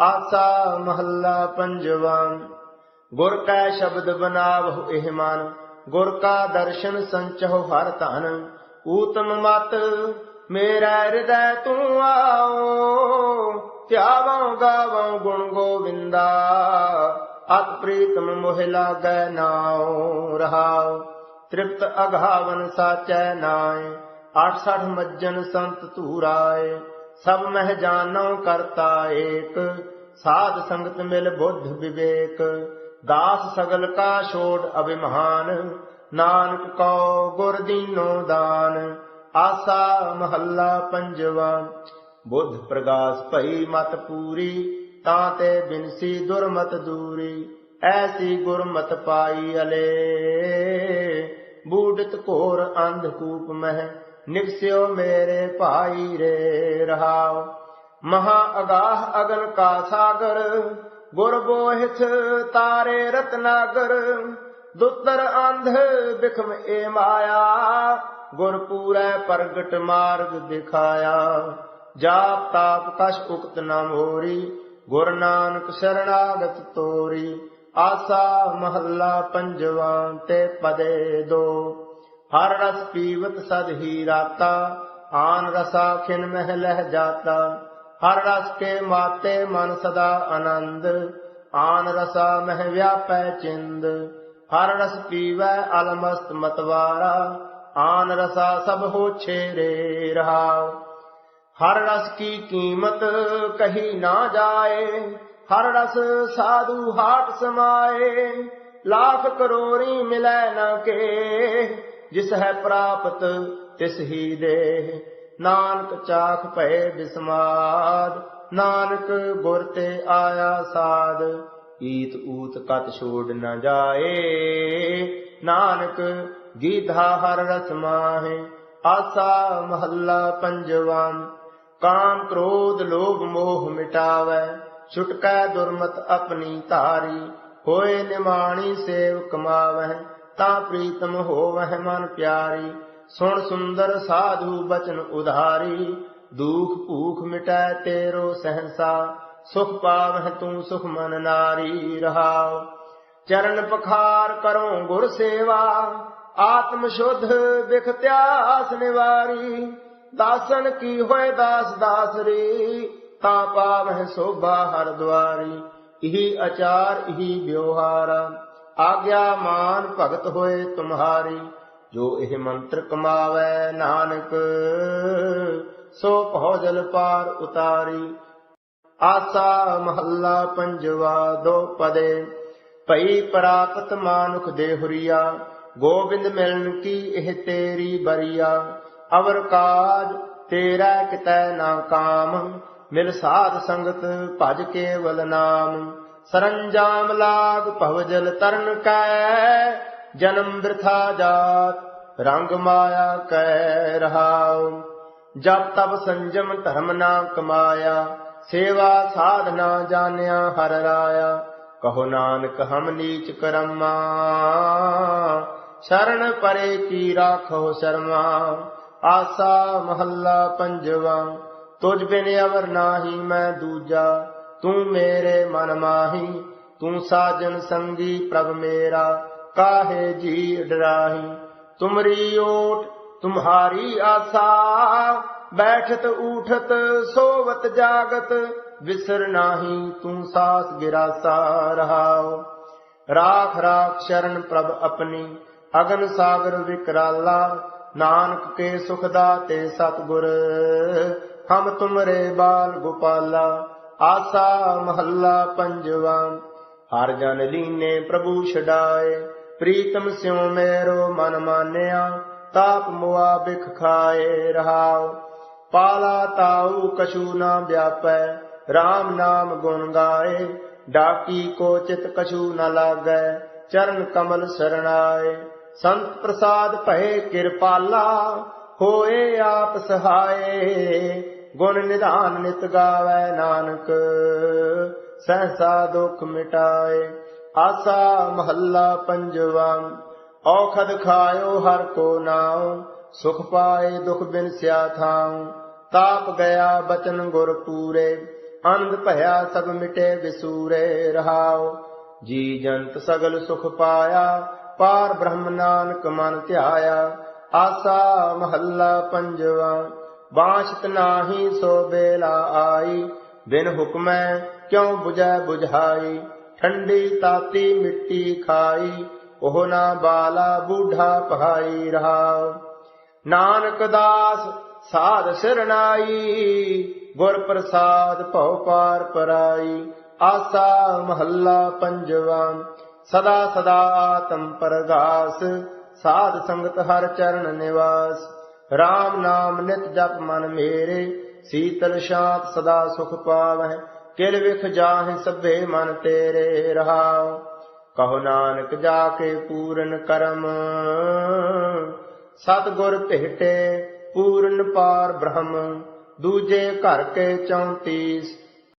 ਆਸਾ ਮਹੱਲਾ ਪੰਜਵਾ। ਗੁਰ ਕੈ ਸ਼ਬਦ ਬਨਾਵਹੁ ਇਹ ਮਨ, ਗੁਰ ਕਾ ਦਰਸ਼ਨ ਸੰਚਹੁ ਹਰ ਧਨ। ਊਤਮ ਮਤ ਮੇਰਾ ਹਿਰਦੈ ਤੂੰ ਆਓ ਧਿਆਵਉ ਗਾਵਉ ਗੁਣ ਗੋਵਿੰਦਾ। ਅਤ ਪ੍ਰੀਤਮ ਮੋਹ ਲਾਗੈ ਨਾਉ ਰਹਾਉ, ਤ੍ਰਿਪਤ ਅਘਾਵਨ ਸਾਚੈ ਨਾਏ। 68 ਮੱਜਨ ਸੰਤ ਧੂਰਾਏ। ਸਭ ਮਹਿ ਜਾਣਉ ਕਰਤਾ ਏਕ, ਸਾਧ ਸੰਗਤ ਮਿਲ ਬੁੱਧ ਵਿਵੇਕ। ਦਾਸ ਸਗਲ ਕਾ ਛੋੜ ਅਭਿਮਾਨ, ਨਾਨਕ ਕਉ ਗੁਰ ਦੀਨੋ ਦਾਨ। ਆਸਾ ਮਹੱਲਾ ਪੰਜਵਾ, ਬੁੱਧ ਪ੍ਰਗਾਸ ਭਈ ਮਤ ਪੂਰੀ, ਤਾਂ ਤੇ ਬਿਨਸੀ ਦੁਰਮਤ ਦੂਰੀ। ਐਸੀ ਗੁਰਮਤ ਪਾਈ ਅਲੇ, ਬੂਡਤ ਘੋਰ ਅੰਧ ਕੂਪ ਮਹਿ ਨਿਕਸਿਓ ਮੇਰੇ ਭਾਈ ਰੇ ਰਹਾਉ ਮਹਾ ਅਗਾਹ ਅਗਨ ਕਾ ਸਾਗਰ, ਗੁਰ ਬੋਹਿਥ ਤਾਰੇ ਰਤਨਾਗਰ। ਦੁੱਤਰ ਅੰਧ ਬਿਖਮ ਏ ਮਾਇਆ, ਗੁਰ ਪੂਰੈ ਪ੍ਰਗਟ ਮਾਰਗ ਦਿਖਾਇਆ। ਜਾਪ ਤਾਪ ਕਛ ਉਕਤ ਨ ਮੋਰੀ, ਗੁਰ ਨਾਨਕ ਸ਼ਰਣਾਗਤ ਤੋਰੀ। ਆਸਾ ਮਹੱਲਾ ਪੰਜਵਾ ਤੇ ਪਦੇ ਦੋ। ਹਰ ਰਸ ਪੀਵਤ ਸਦ ਹੀ ਰਾਤਾ, ਆਨ ਰਸਾ ਖਿਨ ਮਹਿ ਲਹਿ ਜਾਤਾ। ਹਰ ਰਸ ਕੇ ਮਾਤੇ ਮਨ ਸਦਾ ਆਨੰਦ, ਆਨ ਰਸਾ ਮਹਿ ਵਿਆਪੈ ਚਿੰਦ। ਹਰ ਰਸ ਪੀਵੈ ਅਲਮਸਤ ਮਤਵਾਰਾ, ਆਨ ਰਸਾ ਸਭ ਹੋ ਛੇਰੇ ਰਹਾਉ। ਹਰ ਰਸ ਕੀ ਕੀਮਤ ਕਹੀ ਨਾ ਜਾਏ, ਹਰ ਰਸ ਸਾਧੂ ਹਾਟ ਸਮਾਏ। ਲੱਖ ਕਰੋੜੀ ਮਿਲੈ ਨਾ ਕੇ ਜਿਸ ਹੈ ਪ੍ਰਾਪਤ ਤਿਸ ਹੀ ਦੇ ਨਾਨਕ ਚਾਖ ਭਏ ਬਿਸਮਾਦ, ਨਾਨਕ ਗੁਰ ਤੇ ਆਇਆ ਸਾਧ ਈਤ ਊਤ ਕਤ ਛੋੜ ਨ ਜਾਏ, ਨਾਨਕ ਗੀਧਾ ਹਰ ਰਸ ਮਾਹੇ। ਆਸਾ ਮਹੱਲਾ ਪੰਜਵਾ, ਕਾਮ ਕ੍ਰੋਧ ਲੋਭ ਮੋਹ ਮਿਟਾਵੈ। ਛੁਟਕੈ ਦੁਰਮਤ ਆਪਣੀ ਧਾਰੀ, ਹੋਏ ਨਿਮਾਣੀ ਸੇਵ ਕਮਾਵੈ ਤਾ ਪ੍ਰੀਤਮ ਹੋਵਹਿ ਮਨ ਪਿਆਰੀ, ਸੁਣ ਸੁੰਦਰ ਸਾਧੂ ਬਚਨ ਉਧਾਰੀ, ਦੁਖ ਭੂਖ ਮਿਟੈ ਤੇਰੋ ਸਹਸਾ, ਸੁਖ ਪਾਵਹਿ ਤੂੰ ਸੁਖ ਮਨ ਨਾਰੀ ਰਹਾਉ। ਚਰਨ ਪਖਾਰ ਕਰੋ ਗੁਰ ਸੇਵਾ, ਆਤਮ ਸ਼ੁੱਧ ਬਿਖਤਿਆਸ ਨਿਵਾਰੀ, ਦਾਸਨ ਕੀ ਹੋਏ ਦਾਸ ਦਾਸਰੀ, ਤਾ ਪਾਵਹਿ ਸੋਭਾ ਹਰ ਦੁਆਰੀ ਇਹੀ ਆਚਾਰ ਇਹੀ ਵਿਵਹਾਰ। ਆਗਿਆ ਮਾਨ ਭਗਤ ਹੋਏ ਤੁਮਹਾਰੀ, ਜੋ ਇਹ ਮੰਤਰ ਕਮਾਵੇ ਨਾਨਕ, ਸੋ ਭਉ ਪਾਰ ਉਤਾਰੀ। ਆਸਾ ਮਹੱਲਾ ਪੰਜਵਾ ਦੋ ਪਦੇ, ਭਈ ਪਰਾਕਤ ਮਾਨੁਖ ਦੇਹੁਰੀਆ ਗੋਬਿੰਦ ਮਿਲਨ ਕੀ ਇਹ ਤੇਰੀ ਬਰੀਆ। ਅਵਰ ਕਾਜ ਤੇਰਾ ਕਿਤੈ ਨਾ ਕਾਮ, ਮਿਲ ਸਾਧ ਸੰਗਤ ਭਜ ਕੇਵਲ ਨਾਮ। ਸਰੰਜਾਮ ਲਾਗ ਭਵਜਲ ਤਰਨ ਕੈ, ਜਨਮ ਬਿਰਥਾ ਜਾਤ, ਰੰਗ ਮਾਇਆ ਕੈ ਰਹਾਉ। ਜਬ ਤਬ ਸੰਜਮ ਧਰਮ ਨਾ ਕਮਾਇਆ, ਸੇਵਾ ਸਾਧਨਾ ਜਾਣਿਆ ਹਰ ਰਾਇਆ। ਕਹੋ ਨਾਨਕ ਹਮ ਨੀਚ ਕਰਮਾ, ਸ਼ਰਨ ਪਰੇ ਕੀ ਰਾਖੋ ਸ਼ਰਮਾ। ਆਸਾ ਮਹੱਲਾ ਪੰਜਵਾ ਤੁਝ ਬਿਨ ਅਵਰ ਨਾਹੀ ਮੈਂ ਦੂਜਾ। ਤੂੰ ਮੇਰੇ ਮਨ ਮਾਹੀ, ਤੂੰ ਸਾਜਨ ਸੰਗੀ ਪ੍ਰਭ ਮੇਰਾ, ਕਾਹੇ ਜੀ ਡਰਾਹੀ? ਤੁਮਰੀ ਓਟ, ਤੁਮਹਾਰੀ ਆਸਾ, ਬੈਠਤ ਉਠਤ ਸੋਵਤ ਜਾਗਤ, ਵਿਸਰ ਨਾਹੀ, ਤੂੰ ਸਾਸ ਗਿਰਾਸਾ ਰਹਾਓ। ਰਾਖ ਰਾਖ, ਸ਼ਰਨ ਪ੍ਰਭ ਆਪਣੀ, ਅਗਨ ਸਾਗਰ ਵਿਕਰਾਲਾ, ਨਾਨਕ ਕੇ ਸੁਖ ਦਾਤੇ ਸਤਗੁਰ, ਹਮ ਤੁਮਰੇ ਬਾਲ ਗੋਪਾਲਾ। ਆਸਾ ਮਹੱਲਾ ਪੰਜਵਾ। ਹਰ ਜਨ ਲੀਨੇ ਪ੍ਰਭੂ ਛਡਾਏ, ਪ੍ਰੀਤਮ ਸਿਉ ਮੇਰੋ ਮਨ ਮਾਨਿਆ, ਤਾਪ ਮੁਆ ਬਿਖ ਖਾਏ ਰਹਾਉ। ਪਾਲਾ ਤਾਉ ਕਛੂ ਨਾ ਵਿਆਪੈ, RAM ਨਾਮ ਗੁਣ ਗਾਏ। ਡਾਕੀ ਕੋ ਚਿਤ ਕਛੂ ਨ ਲਾਗੈ, ਚਰਨ ਕਮਲ ਸਰਣਾਏ। ਸੰਤ ਪ੍ਰਸਾਦ ਭਏ ਕਿਰਪਾਲਾ, ਹੋਏ ਆਪ ਸਹਾਏ। ਗੁਣ ਨਿਧਾਨ ਨਿਤ ਗਾਵੇ ਨਾਨਕ, ਸਹਸਾ ਦੁਖ ਮਿਟਾਏ, ਆਸਾ ਮਹੱਲਾ ਪੰਜਵਾ, ਔਖਦ ਖਾਇਓ ਹਰ ਕੋ ਨਾਉ, ਸੁਖ ਪਾਏ ਦੁਖ ਬਿਨ ਸਿਆ ਥਾਉ, ਤਾਪ ਗਿਆ ਬਚਨ ਗੁਰ ਪੂਰੇ ਅੰਧ ਭਇਆ ਸਭ ਮਿਟੇ ਵਿਸੂਰੇ ਰਹਾਉ, ਜੀ ਜੰਤ ਸਗਲ ਸੁਖ ਪਾਇਆ, ਪਾਰ ਬ੍ਰਹਮ ਨਾਨਕ ਮਨ ਧਿਆਇਆ, ਆਸਾ ਮਹੱਲਾ ਪੰਜਵਾ ਬਾਸ਼ਤ ਨਾਹੀ ਸੋ ਬੇਲਾ ਆਈ, ਬਿਨ ਹੁਕਮੈ ਕਿਉ 부ਜੈ 부ਝਾਈ ਠੰਡੀ ਤਾਤੀ ਮਿੱਟੀ ਖਾਈ, ਉਹ ਨਾ ਬਾਲਾ ਬੂਢਾ ਪਹਾਈ ਰਹਾਉ। ਨਾਨਕ ਦਾਸ ਸਾਧ ਸਰਨਾਈ ਗੁਰ ਪ੍ਰਸਾਦ ਭਉ ਪਾਰ ਪਰਾਈ। ਆਸਾ ਮਹੱਲਾ ਪੰਜਵਾ, ਸਦਾ ਸਦਾ ਆਤਮ ਪਰਗਾਸ, ਸਾਧ ਸੰਗਤ ਹਰ ਚਰਨ ਨਿਵਾਸ। RAM ਨਾਮ ਨਿਤ ਜਪ ਮਨ ਮੇਰੇ, ਸੀਤਲ ਸ਼ਾਂਤ ਸਦਾ ਸੁਖ ਪਾਵਹਿ, ਕਿਲ ਵਿਖ ਜਾਹਿ ਸਭੇ ਮਨ ਤੇਰੇ ਰਹਾਉ। ਕਹੋ ਨਾਨਕ ਜਾ ਕੇ ਪੂਰਨ ਕਰਮ, ਸਤਗੁਰ ਭੇਟੇ ਪੂਰਨ ਪਾਰ ਬ੍ਰਹਮ, ਦੂਜੇ ਘਰ ਕੇ 34